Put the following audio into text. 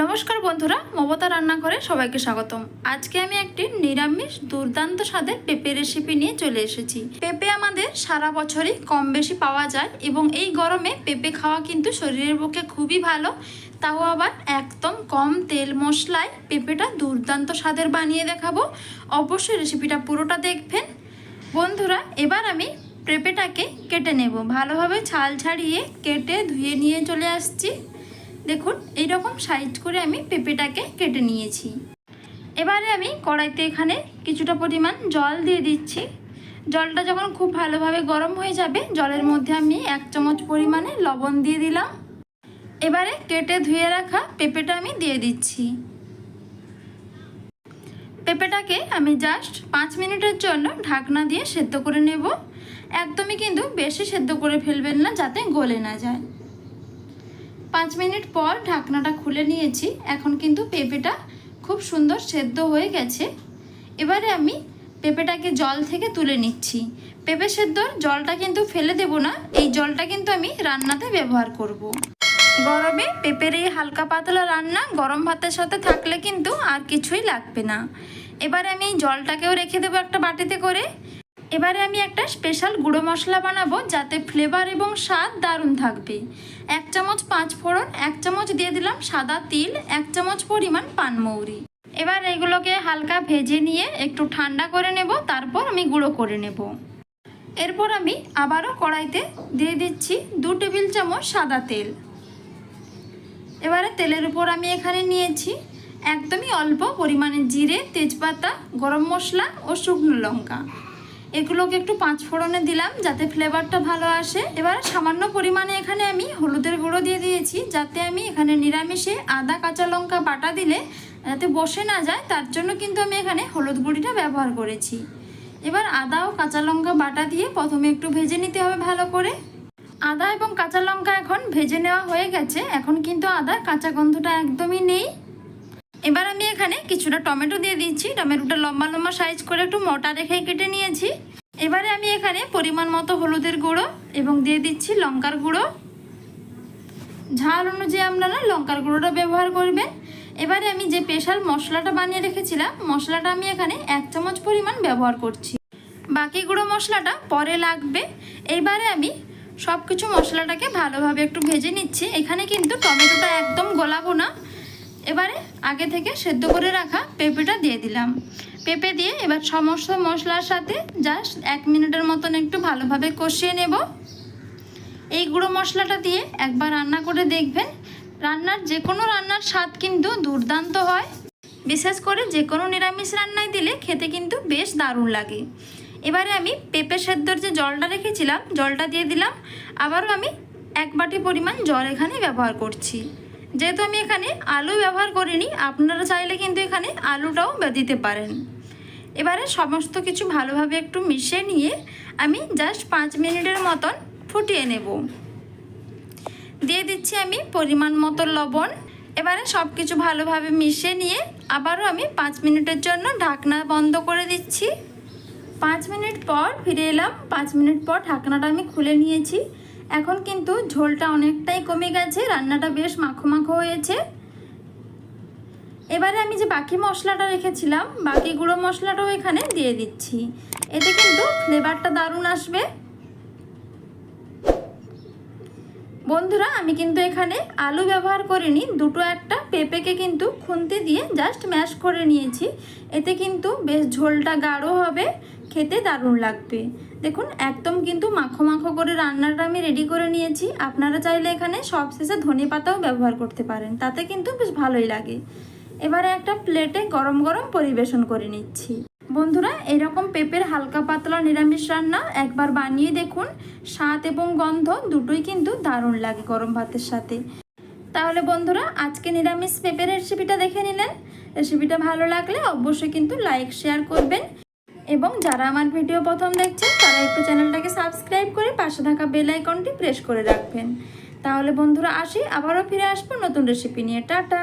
নমস্কার বন্ধুরা, মমতা রান্নাঘরে সবাইকে স্বাগতম। আজকে আমি একটি নিরামিষ দুর্দান্ত স্বাদের পেঁপে রেসিপি নিয়ে চলে এসেছি। পেঁপে আমাদের সারা বছরই কম বেশি পাওয়া যায় এবং এই গরমে পেঁপে খাওয়া কিন্তু শরীরের পক্ষে খুবই ভালো। তাও আবার একদম কম তেল মশলায় পেঁপেটা দুর্দান্ত স্বাদের বানিয়ে দেখাবো। অবশ্যই রেসিপিটা পুরোটা দেখবেন। বন্ধুরা, এবার আমি পেঁপেটাকে কেটে নেব। ভালোভাবে ছাল ছাড়িয়ে কেটে ধুয়ে নিয়ে চলে আসছি। দেখুন এই রকম সাইজ করে আমি পেঁপেটাকে কেটে নিয়েছি। এবারে আমি কড়াইতে এখানে কিছুটা পরিমাণ জল দিয়ে দিচ্ছি। জলটা যখন খুব ভালোভাবে গরম হয়ে যাবে, জলের মধ্যে আমি এক চামচ পরিমাণে লবণ দিয়ে দিলাম। এবারে কেটে ধুয়ে রাখা পেঁপেটা আমি দিয়ে দিচ্ছি। পেঁপেটাকে আমি জাস্ট পাঁচ মিনিটের জন্য ঢাকনা দিয়ে সেদ্ধ করে নেব। একদমই কিন্তু বেশি সেদ্ধ করে ফেলবেন না, যাতে গলে না যায়। পাঁচ মিনিট পর ঢাকনাটা খুলে নিয়েছি। এখন কিন্তু পেঁপেটা খুব সুন্দর সেদ্ধ হয়ে গেছে। এবারে আমি পেঁপেটাকে জল থেকে তুলে নিচ্ছি। পেঁপে সেদ্ধর জলটা কিন্তু ফেলে দেব না, এই জলটা কিন্তু আমি রান্নাতে ব্যবহার করব। গরমে পেঁপের এই হালকা পাতলা রান্না গরম ভাতের সাথে থাকলে কিন্তু আর কিছুই লাগবে না। এবারে আমি এই জলটাকেও রেখে দেবো একটা বাটিতে করে। এবারে আমি একটা স্পেশাল গুঁড়ো মশলা বানাবো, যাতে ফ্লেভার এবং স্বাদ দারুণ থাকবে। এক চামচ পাঁচ ফোড়ন, এক চামচ দিয়ে দিলাম সাদা তিল, এক চামচ পরিমাণ পানমৌরি এবার এগুলোকে হালকা ভেজে নিয়ে একটু ঠান্ডা করে নেব, তারপর আমি গুঁড়ো করে নেব। এরপর আমি আবারও কড়াইতে দিয়ে দিচ্ছি দু টেবিল চামচ সাদা তেল। এবারে তেলের উপর আমি এখানে নিয়েছি একদমই অল্প পরিমাণে জিরে, তেজপাতা, গরম মশলা ও শুকনো লঙ্কা। এগুলোকে একটু পাঁচ ফোড়নে দিলাম যাতে ফ্লেভারটা ভালো আসে। এবার সামান্য পরিমাণে এখানে আমি হলুদের গুঁড়ো দিয়ে দিয়েছি, যাতে আমি এখানে নিরামিষে আদা, কাঁচা লঙ্কা বাটা দিলে যাতে বসে না যায়, তার জন্য কিন্তু আমি এখানে হলুদ গুঁড়িটা ব্যবহার করেছি। এবার আদা ও কাঁচা লঙ্কা বাটা দিয়ে প্রথমে একটু ভেজে নিতে হবে ভালো করে। আদা এবং কাঁচা লঙ্কা এখন ভেজে নেওয়া হয়ে গেছে, এখন কিন্তু আদা কাঁচা গন্ধটা একদমই নেই। এবার আমি এখানে কিছুটা টমেটো দিয়ে দিচ্ছি। টমেটোটা লম্বা লম্বা সাইজ করে একটু মোটা রেখে কেটে নিয়েছি। এবারে আমি এখানে পরিমাণ মতো হলুদের গুঁড়ো এবং দিয়ে দিচ্ছি লঙ্কার গুঁড়ো। ঝাল অনুযায়ী আপনারা লঙ্কার গুঁড়োটা ব্যবহার করবেন। এবারে আমি যে স্পেশাল মশলাটা বানিয়ে রেখেছিলাম, মশলাটা আমি এখানে এক চামচ পরিমাণ ব্যবহার করছি। বাকি গুঁড়ো মশলাটা পরে লাগবে। এইবারে আমি সব কিছু মশলাটাকে ভালোভাবে একটু ভেজে নিচ্ছি। এখানে কিন্তু টমেটোটা একদম গলাবো না এবারে আগে থেকে সেদ্ধ করে রাখা পেঁপেটা দিয়ে দিলাম। পেঁপে দিয়ে এবার সমস্ত মশলার সাথে জাস্ট এক মিনিটের মতন একটু ভালোভাবে কষিয়ে নেব। এই গুঁড়ো মশলাটা দিয়ে একবার রান্না করে দেখবেন, রান্নার যে কোনো রান্নার স্বাদ কিন্তু দুর্দান্ত হয়। বিশেষ করে যে কোনো নিরামিষ রান্নায় দিলে খেতে কিন্তু বেশ দারুণ লাগে। এবারে আমি পেঁপে সেদ্ধর যে জলটা রেখেছিলাম, জলটা দিয়ে দিলাম। আবারও আমি এক বাটি পরিমাণ জল এখানে ব্যবহার করছি। যেহেতু আমি এখানে আলু ব্যবহার করিনি, আপনারা চাইলে কিন্তু এখানে আলুটাও দিতে পারেন। এবারে সমস্ত কিছু ভালোভাবে একটু মিশিয়ে নিয়ে আমি জাস্ট পাঁচ মিনিটের মতন ফুটিয়ে নেব। দিয়ে দিচ্ছি আমি পরিমাণ মতো লবণ। এবারে সব কিছু ভালোভাবে মিশিয়ে নিয়ে আবারও আমি পাঁচ মিনিটের জন্য ঢাকনা বন্ধ করে দিচ্ছি। পাঁচ মিনিট পর ফিরে এলাম, পাঁচ মিনিট পর ঢাকনাটা আমি খুলে নিয়েছি। এখন কিন্তু ঝোলটা অনেকটাই কমে গেছে, রান্নাটা বেশ মাখো মাখো হয়েছে। এবারে আমি যে বাকি মশলাটা রেখেছিলাম, বাকি গুঁড়ো মশলাটাও এখানে দিয়ে দিচ্ছি। এতে কিন্তু ফ্লেভারটা দারুণ আসবে। বন্ধুরা, আমি কিন্তু এখানে আলু ব্যবহার করিনি, দুটো একটা পেঁপেকে কিন্তু খুন্তি দিয়ে জাস্ট ম্যাশ করে নিয়েছি। এতে কিন্তু বেশ ঝোলটা গাঢ় হবে। খেতে দারুণ লাগবে। দেখুন, একদম কিন্তু মাখো মাখো করে রান্নাটা আমি রেডি করে নিয়েছি। আপনারা চাইলে এখানে সবশেষে ধনে পাতাও ব্যবহার করতে পারেন। তাতে কিন্তু বেশ ভালোই লাগে। এবারে একটা প্লেটে গরম গরম পরিবেশন করে নিচ্ছি। বন্ধুরা, এরকম পেঁপের হালকা পাতলা নিরামিষ রান্না একবার বানিয়ে দেখুন, স্বাদ এবং গন্ধ দুটোই কিন্তু দারুণ লাগে গরম ভাতের সাথে। তাহলে বন্ধুরা, আজকে নিরামিষ পেঁপের রেসিপিটা দেখে নিলেন। রেসিপিটা ভালো লাগলে অবশ্যই কিন্তু লাইক শেয়ার করবেন। এবং যারা আমার ভিডিও প্রথম দেখছেন, তারা একটু চ্যানেলটাকে সাবস্ক্রাইব করে পাশে থাকা বেল আইকনটি প্রেস করে রাখবেন। তাহলে বন্ধুরা, আসি, আবারও ফিরে আসব নতুন রেসিপি নিয়ে। টাটা!